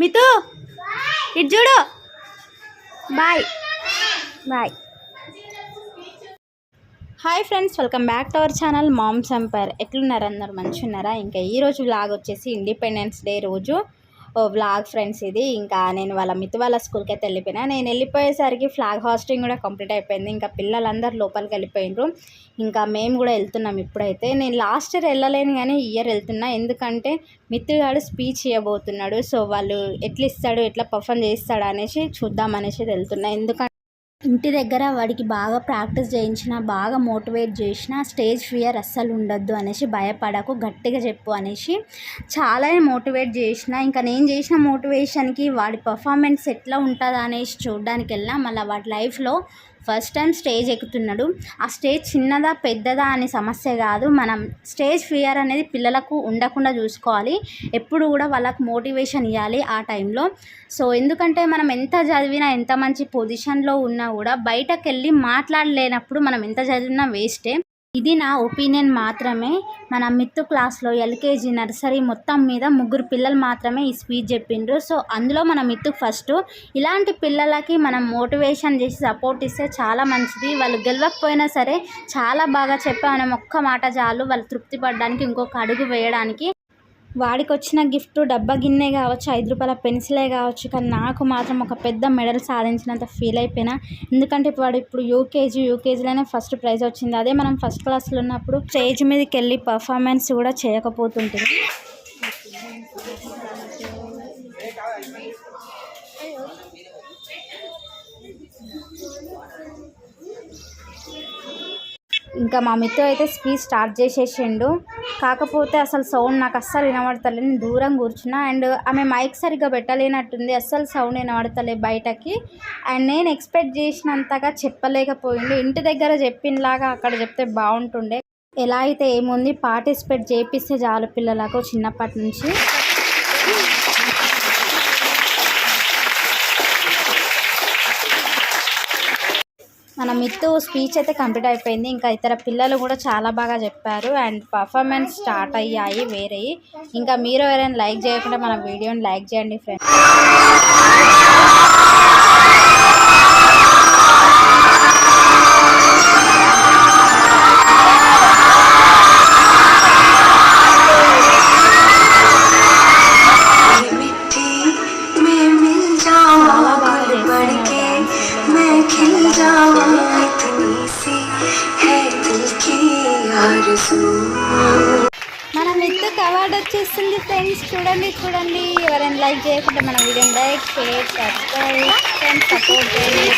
మితు ఇటు చూడు. Bye. Bye. Hi friends welcome back to our channel moms empire. ఎట్లున్నారు అందరు? మంచిగా ఉన్నారా ఇంకా ఈ రోజు వచ్చేసి ఇండిపెండెన్స్ డే రోజు. వ్లాగ్ ఫ్రెండ్స్ ఇది. ఇంకా నేను వాళ్ళ మిత్తు వాళ్ళ స్కూల్కి అయితే వెళ్ళిపోయినా. నేను వెళ్ళిపోయేసరికి ఫ్లాగ్ హాస్టింగ్ కూడా కంప్లీట్ అయిపోయింది. ఇంకా పిల్లలందరూ లోపలికి వెళ్ళిపోయినారు ఇంకా మేము కూడా వెళ్తున్నాం ఇప్పుడైతే. నేను లాస్ట్ ఇయర్ వెళ్ళలేను కానీ ఈ ఇయర్ వెళ్తున్నా. ఎందుకంటే మిత్రుగాడు స్పీచ్ ఇవ్వబోతున్నాడు సో వాళ్ళు ఎట్లా ఇస్తాడు ఎట్లా పర్ఫామ్ చేస్తాడు అనేసి చూద్దాం అనేసి వెళ్తున్నా. ఎందుకంటే ఇంటి దగ్గర వాడికి బాగా ప్రాక్టీస్ చేయించిన బాగా మోటివేట్ చేసిన స్టేజ్ ఫియర్ అస్సలు ఉండొద్దు అనేసి భయపడకు గట్టిగా చెప్పు అనేసి చాలా మోటివేట్ చేసిన ఇంకా నేను చేసిన మోటివేషన్కి వాడి పర్ఫార్మెన్స్ ఎట్లా ఉంటుందా అనేసి చూడడానికి వెళ్ళినా మళ్ళీ వాడి లైఫ్లో ఫస్ట్ టైం స్టేజ్ ఎక్కుతున్నాడు. ఆ స్టేజ్ చిన్నదా పెద్దదా అనే సమస్య కాదు. మనం స్టేజ్ ఫియర్ అనేది పిల్లలకు ఉండకుండా చూసుకోవాలి. ఎప్పుడు కూడా వాళ్ళకు మోటివేషన్ ఇవ్వాలి ఆ టైంలో. సో ఎందుకంటే మనం ఎంత చదివినా ఎంత మంచి పొజిషన్లో ఉన్నా కూడా బయటకు వెళ్ళి మాట్లాడలేనప్పుడు మనం ఎంత చదివినా వేస్టే. ఇది నా ఒపీనియన్ మాత్రమే. మన మిత్తు క్లాస్లో ఎల్కేజీ నర్సరీ మొత్తం మీద ముగ్గురు పిల్లలు మాత్రమే ఈ స్పీచ్ చెప్పిండ్రు. సో అందులో మన మిత్తు ఫస్ట్. ఇలాంటి పిల్లలకి మనం మోటివేషన్ చేసి సపోర్ట్ ఇస్తే చాలా మంచిది. వాళ్ళు గెలవకపోయినా సరే చాలా బాగా చెప్పామని ఒక్క మాట చాలు. వాళ్ళు తృప్తి పడడానికి ఇంకొక అడుగు వేయడానికి వాడికి వచ్చిన గిఫ్ట్ డబ్బా గిన్నె కావచ్చు ఐదు రూపాయల పెన్సిలే కావచ్చు కానీ నాకు మాత్రం ఒక పెద్ద మెడల్ సాధించినంత ఫీల్ అయిపోయినా. ఎందుకంటే వాడు ఇప్పుడు యూకేజీ యూకేజీలోనే ఫస్ట్ ప్రైజ్ వచ్చింది. అదే మనం ఫస్ట్ క్లాస్లో ఉన్నప్పుడు స్టేజ్ మీదకి వెళ్ళి పర్ఫార్మెన్స్ కూడా చేయకపోతుంటుంది. ఇంకా మా మిత్రు అయితే స్పీచ్ స్టార్ట్ చేసేసిండు. కాకపోతే అసలు సౌండ్ నాకు అస్సలు వినబడతలేదు. నేను దూరం కూర్చున్నా. అండ్ ఆమె మైక్ సరిగ్గా పెట్టలేనట్టుంది. అస్సలు సౌండ్ వినబడతలే బయటకి. అండ్ నేను ఎక్స్పెక్ట్ చేసినంతగా చెప్పలేకపోయిండు ఇంటి దగ్గర చెప్పినలాగా అక్కడ చెప్తే బాగుంటుండే. ఎలా అయితే ఏముంది పార్టిసిపేట్ చేపిస్తే చాలు పిల్లలకు చిన్నప్పటి నుంచి మన మిత్తు స్పీచ్ అయితే కంప్లీట్ అయిపోయింది. ఇంకా ఇతర పిల్లలు కూడా చాలా బాగా చెప్పారు. అండ్ పర్ఫార్మెన్స్ స్టార్ట్ అయ్యాయి వేరే ఇంకా మీరు ఎవరైనా లైక్ చేయకుండా మన వీడియోని లైక్ చేయండి ఫ్రెండ్స్. మన మిత్తుకు అవార్డు వచ్చేస్తుంది ఫ్రెండ్స్? చూడండి చూడండి. ఎవరైనా లైక్ చేయకుండా మన video like share subscribe friends support చేయండి.